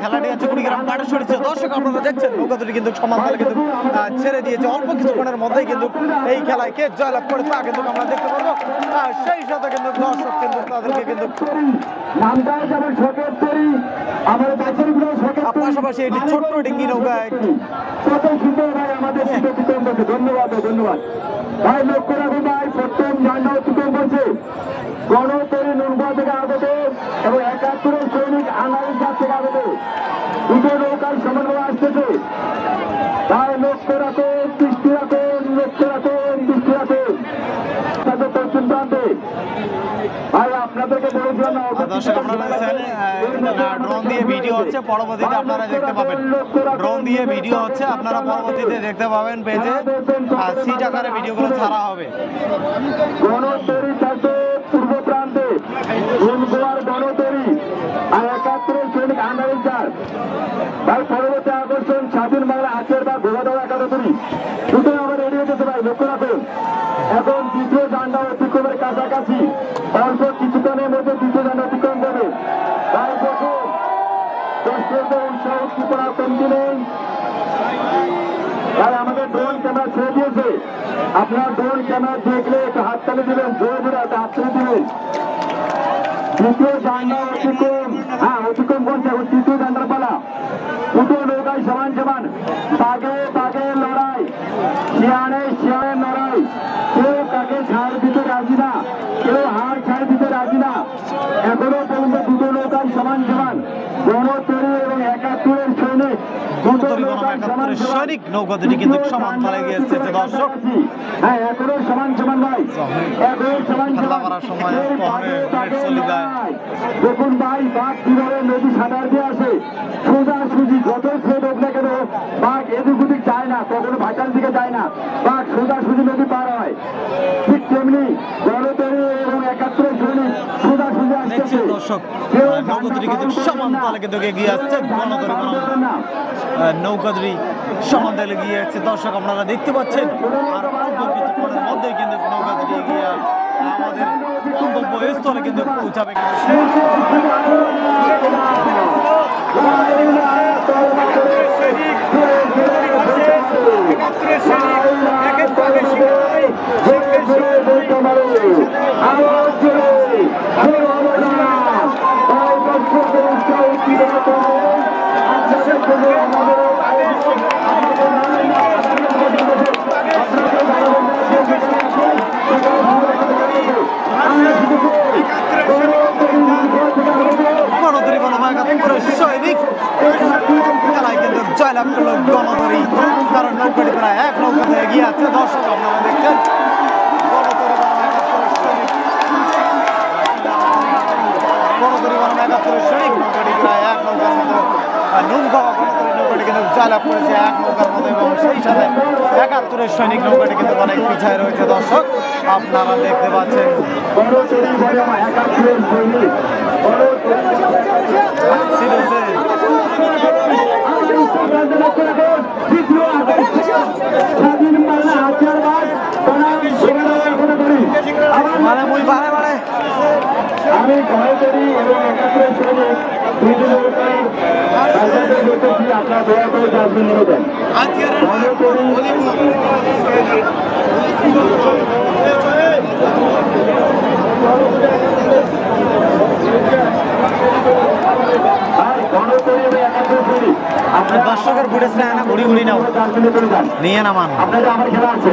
খেলাটি হচ্ছে কুড়িগ্রাম সরেছে দর্শক আপনারা দেখছেন নৌকা দুটি কিন্তু সমান কিন্তু ছেড়ে দিয়েছে। অল্প কিছুক্ষণের মধ্যেই কিন্তু এই খেলায় কে জয়লাভ করে তা কিন্তু আমরা দেখতে পারব আর সেই সাথে কিন্তু দর্শক কিন্তু তাদেরকে কিন্তু পাশাপাশি একটি ছোট্ট ডিঙ্গি নৌকা করছে ধন্যবাদ ধন্যবাদ। ভাই, লক্ষ্য রাখুন ভাই প্রথম ঝান্ডা অতিক্রম করছে। গণতরী নুনবা থেকে আগত এবং একাত্তরের সৈনিক আনারি জাত থেকে আগত। দুটো নৌকার সমন্বয় আসতেছে। দর্শক আপনারা দেখছেন ড্রোন দিয়ে ভিডিও হচ্ছে পরবর্তীতে আপনারা দেখতে পাবেন। ড্রোন দিয়ে ভিডিও হচ্ছে আপনারা পরবর্তীতে দেখতে পাবেন পেজে আর সিট আকারে ভিডিওগুলো ছাড়া হবে। পূর্ব প্রান্তে আর একাত্তরের সৈনিক আন্ডারিং চার। ভাই পরবর্তী আকর্ষণ স্বাধীন বাংলা আজকের বা গোয়াদাও একাদশী। দুটো আবার রেডি হতেছে ভাই লক্ষ্য রাখুন। এখন দ্বিতীয় ডান্ডা অতিক্রমের কাছাকাছি। অল্প কিছুক্ষণের মধ্যে দ্বিতীয় ডান্ডা অতিক্রম করবে ভাই দেখুন দর্শকদের উৎসাহ উদ্দীপনা আর আমাদের ড্রোন ক্যামেরা ছেড়ে দিয়েছে। আপনার ড্রোন ক্যামেরা দেখলে একটু হাততালি দিবেন, জোরে জোরে একটা হাততালি দিবেন। তৃতীয় ডান্ডা অতিক্রম হ্যাঁ অতিক্রম করছে এখন তৃতীয় ডান্ডার পালা। দুটো নৌকায় সমান সমান। বাঘে বাঘে লড়াই। শিয়ানে শিয়ানের লড়াই। কেউ কাকে ছাড় দিতে রাজি না কেউ হাড় ছাড় দিতে রাজি না। এখনও পর্যন্ত দুটো নৌকায় সমান সমান। গণতরী এবং একাত্তরের সৈনিক গণতরী সমান একাত্তরের সৈনিক নৌকা দুটি কিন্তু সমান তালে গিয়ে এসেছে দর্শক। হ্যাঁ এখনও সমান সমান ভাই এখনও সমান সমান। সময় চলে যায়। লড়াই। দেখুন ভাই বাঘ কীভাবে নদী সাঁতার দিয়ে আসে। সোজা সুজি যত স্রোত হোক না কেন বাঘ এদিক ওদিক যায় না কখনো ভাটার দিকে যায় না। বাঘ সোজা সুজি নদী পার হয়। ঠিক তেমনি গণতরী এবং একাত্তরের সৈনিক সোজা সুজি দেখছেন দর্শক এগিয়ে আসছে এগিয়ে যাচ্ছে দর্শক আপনারা দেখতে পাচ্ছেন আর অল্প কিছুক্ষণের মধ্যেই কিন্তু আমাদের গন্তব্য স্থলে কিন্তু পৌঁছাবে গণতরী একাত্তরের সৈনিক খেলায় কিন্তু জয়লাভ করল গণতরী। কারণ নৌকাটি প্রায় এক নৌকাতে এগিয়ে আছে, দর্শক আপনারা দেখছেন। গণতরী বানানো একাত্তরের সৈনিক। নৌকাটি প্রায় এক নৌকার মতো আর কিন্তু জয়লাভ করেছে এক নৌকার মতো এবং সেই সাথে একাত্তরের সৈনিক নৌকাটি কিন্তু অনেক পিছায় রয়েছে, দর্শক। আপনারা দেখতে পাচ্ছেন। মানে আমি ভয় করি এবং একাত্তরের সৈনিক আপনার দয়া করে ডাস্টবিন নিয়ে দেন ভয় করি আর গণতরী এবং একাত্তরের দর্শকের ফুটেজ না না ঘুরি ঘুরি নাও। নিয়ে নামান। আপনাদের আমার খেলা আছে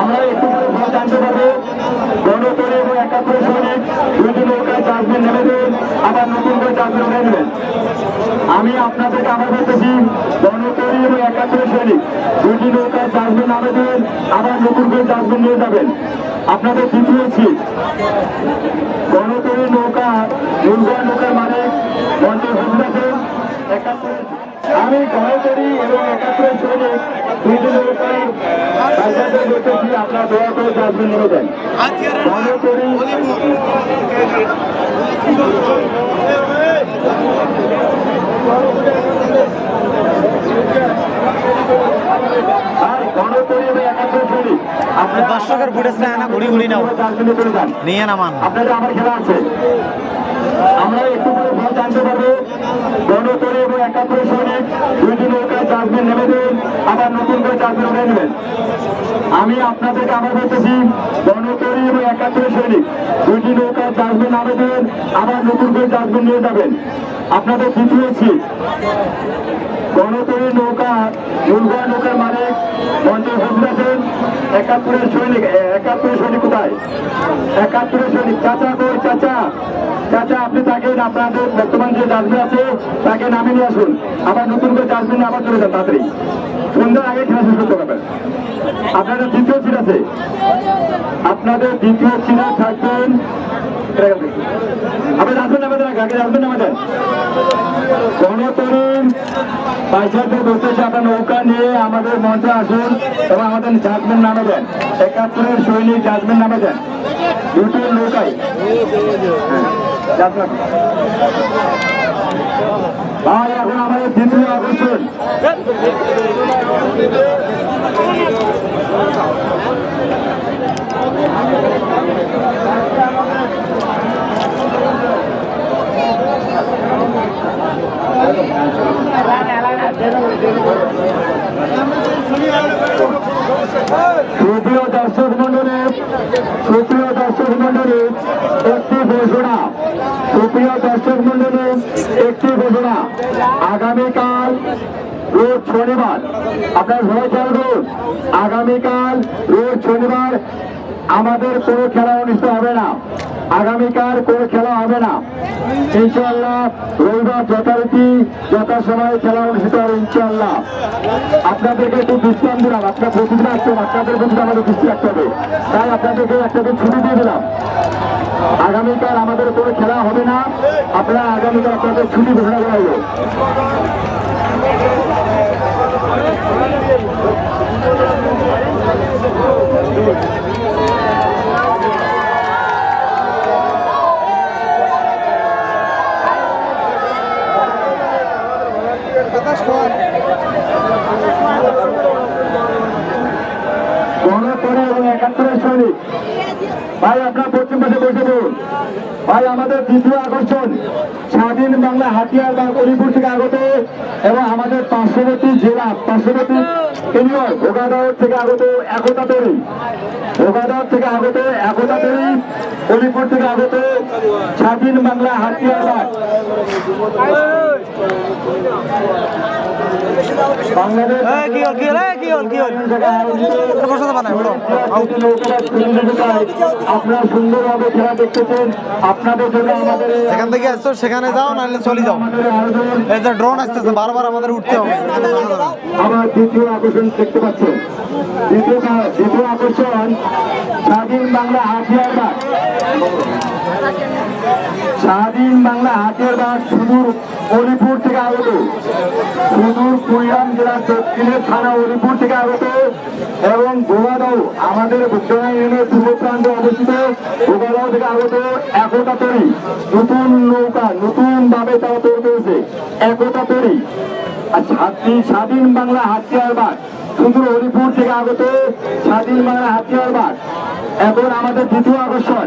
আমরা একটু করে ভয় জানতে পারব গণতরী এবং একাত্তর সৈনিক দুইটি নৌকায় ডাস্টবিন নেমে দেবেন আবার নতুন করে ডাস্টবিন উঠে নেবেন আমি আপনাদেরকে আবার বলতেছি গণতরী এবং একাত্তর সৈনিক দুটি নৌকায় ডাস্টবিন আবেদন, আবার নতুন করে ডাস্টবিন নিয়ে যাবেন। আপনাদের দ্বিতীয় গণতরী নৌকা দুর্গা নৌকার মানে উপস্থিত আছেন একাত্তরের আমি গণতরী এবং দুইটি নৌকায় দেখেছি আপনারা দয়া করে নিয়ে দেন আপনারা দর্শকের না ঘুরি ঘুরি নাও। করে নিয়ে নামান। আপনাদের আমার খেলা আছে। আমরা একটু করে ফল জানতে পারব। গণতরী এবং একাত্তর সৈনিক দুইটি নৌকায় চাষবিন নেমে দেবেন আবার নতুন করে চাষবিন উঠে নেবেন। আমি আপনাদেরকে আবার বলতেছি গণতরী এবং একাত্তর সৈনিক দুইটি নৌকায় চাষবিন নামে দেবেন আবার নতুন করে চাষবিন নিয়ে যাবেন। আপনাদের দ্বিতীয় ছিট গণতরী নৌকা দুর্গা নৌকার মালিক মঞ্চে উপস্থিত একাত্তরের সৈনিক একাত্তরের সৈনিক কোথায়? একাত্তরের সৈনিক, চাচা কই চাচা? চাচা, আপনি থাকেন আপনাদের বর্তমান যে ডাস্টবিন আছে, তাকে নামিয়ে নিয়ে আসুন। আবার নতুন করে ডাস্টবিনে আবার চলে যান, তাড়াতাড়ি। সন্ধ্যার আগে খেলা শেষ করতে পারবেন আপনাদের দ্বিতীয় সিট আছে। আপনাদের দ্বিতীয় সিটে থাকবেন আপনি আসবেন নামাদের আগে আসবেন নামাদের গণতরুণ বাইশাতে বসেছে আপনার নৌকা নিয়ে আমাদের মঞ্চে আসুন এবং আমাদের জাজমেন্ট নামে দেন। একাত্তরের সৈনিক জাজমেন্ট নামে দেন। দুটো নৌকায় ভাই, এখন আমাদের দ্বিতীয় আকর্ষণ। সুপ্রিয় দর্শক মন্ডলী সুপ্রিয় দর্শক মন্ডলী একটি ঘোষণা। সুপ্রিয় দর্শক মন্ডলী একটি ঘোষণা। আগামীকাল রোজ শনিবার, আপনার সবাই খেয়াল করুন, আগামীকাল রোজ শনিবার আমাদের কোনো খেলা অনুষ্ঠিত হবে না। আগামীকাল কোনো খেলা হবে না। ইনশাল্লাহ রবিবার যথারীতি যথাসময়ে খেলা অনুষ্ঠিত হবে ইনশাল্লাহ আপনাদেরকে একটু বিশ্রাম দিলাম। আপনার প্রতিদিন আসছেন আপনাদের প্রতি আমাদের দৃষ্টি রাখতে হবে। তাই আপনাদেরকে একটা দিন ছুটি দিয়ে দিলাম। আগামীকাল আমাদের কোনো খেলা হবে না। আপনারা আগামীকাল আপনাদের ছুটি ঘোষণা করা হলো গণতরী এবং একাত্তরের সৈনিক ভাই আপনার পশ্চিম পাশে বসে পড়ুন ভাই আমাদের দ্বিতীয় আকর্ষণ স্বাধীন বাংলা হাতিয়ার বা আগত এবং আমাদের পার্শ্ববর্তী জেলা পার্শ্ববর্তী কেন্দ্রীয় ভোগাদার থেকে আগত একতা তরী ভোগাদার থেকে আগত একতা তরী অলিপুর থেকে আগত স্বাধীন বাংলা হাতিয়ার আপনারা সুন্দরভাবে খেলা দেখতেছেন। আপনাদের জন্য আমাদের সেখান থেকে আসছো সেখানে যাও নাহলে চলে যাও। এই যে ড্রোন আসতেছে বারবার আমাদের উঠতে হবে। আবার দ্বিতীয় আকর্ষণ দেখতে পাচ্ছেন দ্বিতীয় দ্বিতীয় আকর্ষণ স্বাধীন বাংলা হাতিয়ার স্বাধীন বাংলা হাতিয়ার বাগ সুদূর অলিপুর থেকে আগত। সুদূর কুড়িগ্রাম জেলার দক্ষিণের থানা অলিপুর থেকে আগত এবং গোগাদাও আমাদের ভুক্তরাই ইউনিয়নের পূর্ব প্রান্তে অবস্থিত। গোগাদাও থেকে আগত একতা তরি নতুন নৌকা নতুন ভাবে তারা তৈরি করেছে। একতা তরি স্বাধীন বাংলা হাতিয়ার বাগ সুদূর হরিপুর থেকে আগত স্বাধীন বাংলা হাতিয়ার বাগ এখন আমাদের দ্বিতীয় আকর্ষণ।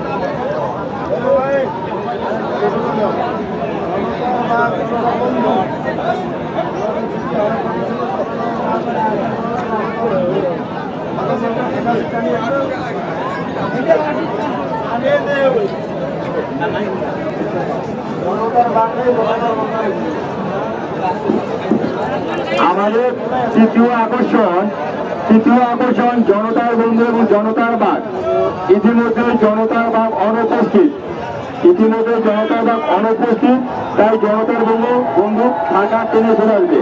আমাদের তৃতীয় আকর্ষণ তৃতীয় আকর্ষণ জনতার বন্ধু এবং জনতার বাঘ। ইতিমধ্যে জনতার বাঘ অনুপস্থিত। ইতিমধ্যে জনতার বাঘ অনুপস্থিত তাই জনতার বন্ধু বন্ধু ফাঁকা টেনে চলে আসবে।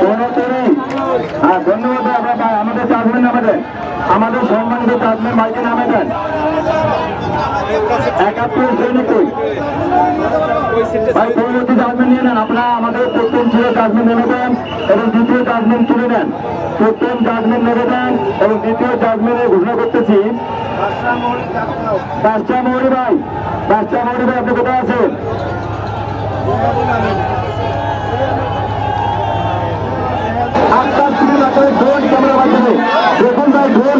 জনতরী হ্যাঁ ধন্যবাদ আপনার ভাই, আমাদের চাষমেন নামে দেন। আমাদের সম্মানিত চাষমেন ভাইকে নামে দেন। একাত্তর শ্রেণি ভাই পরবর্তী জাজমেন্ট নিয়ে নেন আপনারা। আমাদের প্রথম ছিল জাজমেন্ট নেমে দেন এবং দ্বিতীয় জাজমেন্ট তুলে নেন। প্রথম জাজমেন্ট নেমে দেন এবং দ্বিতীয় জাজমেন্টে ঘোষণা করতেছি। বাদশাহ মৌরি ভাই বাদশাহ মৌরি ভাই আপনি কোথায় আছেন? আটটা শুরু না করে ড্রোন ক্যামেরা মাধ্যমে। দেখুন ভাই ড্রোন